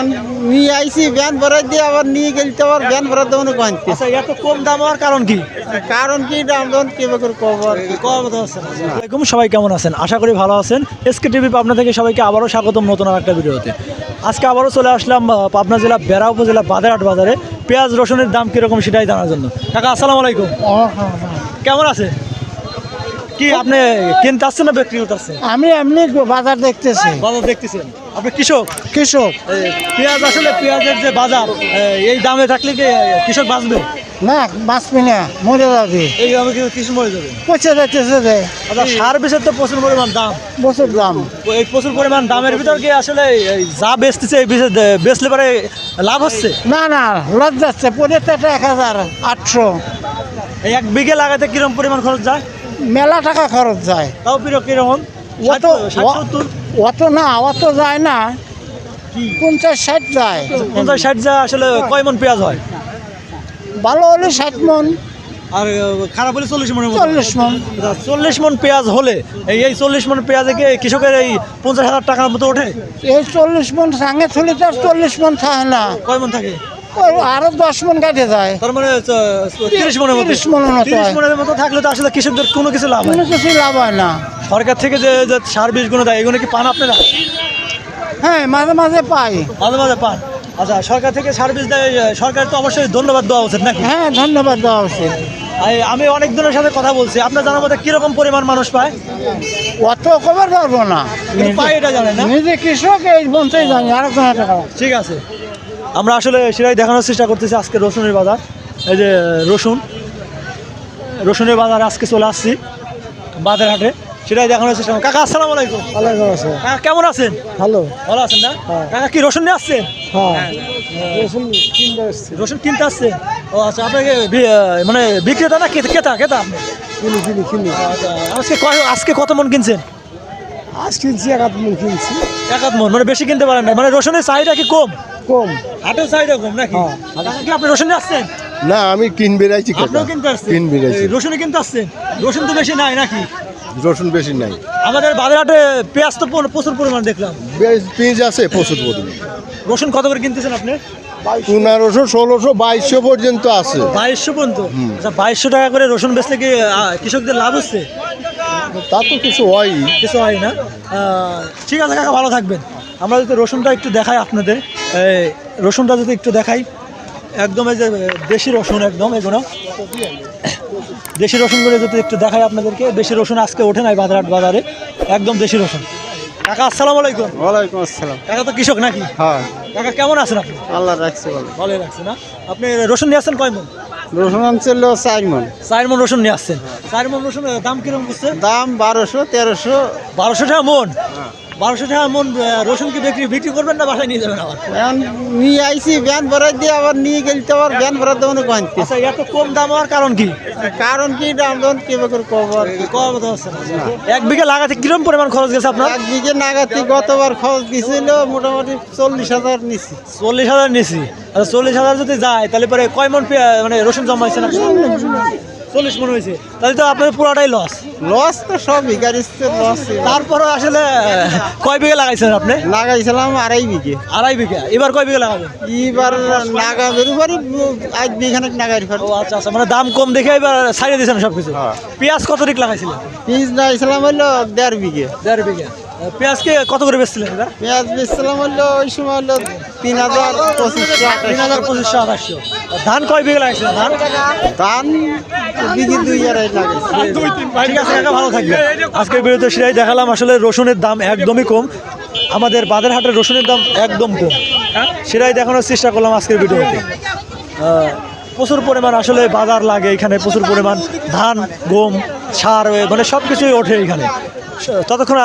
এখন নিয়ে আইসি ভ্যান ভরাই দিয়ে আবার নিয়ে গেলি আবার ভ্যান আচ্ছা এত কম দাম হওয়ার কারণ কি? কারণ কি দাম করে আসসালামাইকুম সবাই কেমন আছেন? আশা করি ভালো আছেন। এসকে টিভি পাবনা থেকে সবাইকে আবারও স্বাগতম নতুন আর একটা ভিডিওতে। আজকে আবারও চলে আসলাম পাবনা জেলা বেড়া উপজেলা বাজারহাট বাজারে। পেঁয়াজ রসুনের দাম কীরকম সেটাই জানার জন্য। কাকা আসসালামু আলাইকুম। কেমন আছে কি আপনি কিনতে আসছেন না বিক্রি করতে আসছেন আমি এমনি বাজার দেখতেছি। বাজার দেখতেছেন। আপনি কৃষক? কৃষক। পেঁয়াজ আসলে পেঁয়াজের যে বাজার এই- দামে থাকলে কি কৃষক বাঁচবে? না বাঁচবি না মরে যাবি। এই দামে কি কৃষক মরে যাবে। পচে যাইতেছে রে আচ্ছা সার বিষের তো প্রচুর পরিমাণ দাম। বছর দাম। এই প্রচুর পরিমাণ দামের ভিতর কি আসলে যা বেচতেছে এই বিষে বেচলে পরে লাভ হচ্ছে? না না লজ যাচ্ছে। পনেরো এক হাজার আটশো। এক বিঘে লাগাতে কিরম পরিমাণ খরচ যায়? মেলা টাকা খরচ যায়। তাও কীরকম? অত অত না অত যায় না। পঞ্চাশ ষাট যায়। পঞ্চাশ ষাট যায় আসলে কয় মন পেঁয়াজ হয়? ভালো হলে ষাট মন। আর খারাপ হলে চল্লিশ মতো। চল্লিশ মন। আচ্ছা, চল্লিশ মন পেঁয়াজ হলে এই এই চল্লিশ মন পেঁয়াজে কি কৃষকের এই পঞ্চাশ হাজার টাকার মতো ওঠে? এই চল্লিশ মন সাঙ্গে থলি তো আর চল্লিশ মন থাকে না। কয় মন থাকে? আরও দশ মন কাটে যায়। তার মানে তিরিশ মনের মতো 30 মনের মতো তিরিশ মনের মতো থাকলে তো আসলে কৃষকদের কোনো কিছু লাভ কোনো কিছু লাভ হয় না। সরকার থেকে যে সার বীজগুলো দেয় এগুলো কি পান আপনারা? হ্যাঁ মাঝে মাঝে পাই। মাঝে মাঝে পান। আচ্ছা সরকার থেকে সার বীজ দেয় সরকার তো অবশ্যই ধন্যবাদ দেওয়া উচিত নাকি? হ্যাঁ ধন্যবাদ দেওয়া উচিত। আমি অনেক জনের সাথে কথা বলছি। আপনার জানার মধ্যে কীরকম পরিমাণ মানুষ পায়? অত খবর পারব না। পায় এটা জানেন না? নিজে কৃষক এই বলতেই জানি আর টাকা ঠিক আছে। আমরা আসলে সেটাই দেখানোর চেষ্টা করতেছি আজকে রসুনের বাজার এই যে রসুন। রসুনের বাজার আজকে চলে আসছি বাজার হাটে সেটাই দেখানোর চেষ্টা করব। কাকা আসসালাম আলাইকুম। আলাইকুম কাকা কেমন আছেন? ভালো। ভালো আছেন না? কাকা কি রসুন নিয়ে আসছেন? হ্যাঁ। রসুন কিনতে এসছি রসুন কিনতে আসছেন ও আচ্ছা আপনাকে মানে বিক্রেতা না ক্রেতা? ক্রেতা আপনি কিনি কিনি কিনি। আচ্ছা, আজকে আজকে কত মন কিনছেন? আজ কিনছি এক মন কিনছি। এক মন মানে বেশি কিনতে পারেন না। মানে রসুনের চাহিদা কি কম? কম হাটের চাহিদা কম নাকি? হ্যাঁ। কি আপনি রসুন আসছেন? না আমি কিন বেড়াইছি আপনিও কিনতে আসছেন? কিন বেড়াইছি। রসুনে কিনতে আসছেন? রসুন তো বেশি নাই নাকি? রসুন বেশি নাই। আমাদের বাজারহাটে পেঁয়াজ তো প্রচুর পরিমাণ দেখলাম। পেঁয়াজ আছে প্রচুর পরিমাণ। রসুন কত করে কিনতেছেন আপনি? পনেরোশো ষোলোশো বাইশশো পর্যন্ত আছে। বাইশশো পর্যন্ত? আচ্ছা বাইশশো টাকা করে রসুন বেচলে কি কৃষকদের লাভ হচ্ছে? তা তো কিছু হয় কিছু হয় না। ঠিক আছে কাকা ভালো থাকবেন। আমরা যদি রসুনটা একটু দেখাই আপনাদের এই রসুনটা যদি একটু দেখাই একদম এই যে দেশি রসুন একদম এগুলো দেশি রসুনগুলো যদি একটু দেখাই আপনাদেরকে দেশি রসুন আজকে ওঠে নাই বাজারহাট বাজারে একদম দেশি রসুন। কাকা আসসালাম আলাইকুম। ওয়ালাইকুম আসসালাম। কাকা তো কৃষক নাকি? হ্যাঁ। কাকা কেমন আছেন আপনি? আল্লাহ রাখছে ভালো। ভালোই লাগছে না? আপনি রসুন নিয়ে আসছেন কয় মন? রসুন আনছিল চার মন। চার মন রসুন নিয়ে আসছেন। চার মন রসুনের দাম কীরকম বুঝছে দাম বারোশো তেরোশো। বারোশো টাকা মন? বারোশো টাকা মন রসুন কি বিক্রি বিক্রি করবেন না বাসায় নিয়ে যাবেন আবার? এখন নিয়ে আইসি ভ্যান ভরাই দিয়ে আবার নিয়ে গেলি তো আবার ভ্যান ভরা দেবো না কোয়ান্তি আচ্ছা এত কম দাম হওয়ার কারণ কি? কারণ কি দাম দাম কে করে কব আর? কি। কম না। এক বিঘা লাগাতে কিরম পরিমাণ খরচ গেছে আপনার? এক বিঘে নাগাতি গতবার খরচ দিছিল মোটামুটি চল্লিশ হাজার নিছি। চল্লিশ হাজার নিছি। আচ্ছা চল্লিশ হাজার যদি যায় তাহলে পরে কয় মন মানে রসুন জমাইছেন আপনি? চল্লিশ মন হয়েছে। তাহলে তো আপনার পুরাটাই লস লস তো সবই গাড়ির লস তারপরে আসলে কয় বিঘা লাগাইছেন আপনি? লাগাইছিলাম আড়াই বিঘে। আড়াই বিঘা। এবার কয় বিঘা লাগাবেন? এবার নাগা বেরোবারই আজ বিঘানেক ফেল ও আচ্ছা আচ্ছা মানে দাম কম দেখে এবার ছাড়িয়ে দিয়েছেন সব কিছু পেঁয়াজ কত দিক লাগাইছিলেন? পিস লাগাইছিলাম হলো দেড় বিঘে। দেড় বিঘা। পেঁয়াজকে কত করে বেচছিলেন এবার পেঁয়াজ বেচছিলাম হলো ওই সময় হলো তিন হাজার পঁচিশশো তিন হাজার পঁচিশশো আঠাশশো। ধান কয় বিঘা লাগাইছিলেন ধান? ধান বিঘে দুই আড়াই লাগাইছি ঠিক আছে কাকা ভালো থাকবে আজকের বিরুদ্ধে সেটাই দেখালাম। আসলে রসুনের দাম একদমই কম। আমাদের বাজার হাটের রসুনের দাম একদম কম। সেটাই দেখানোর চেষ্টা করলাম আজকের ভিডিওতে। প্রচুর পরিমাণ আসলে বাজার লাগে এখানে। প্রচুর পরিমাণ ধান গম সার মানে সব কিছুই ওঠে এখানে। ততক্ষণ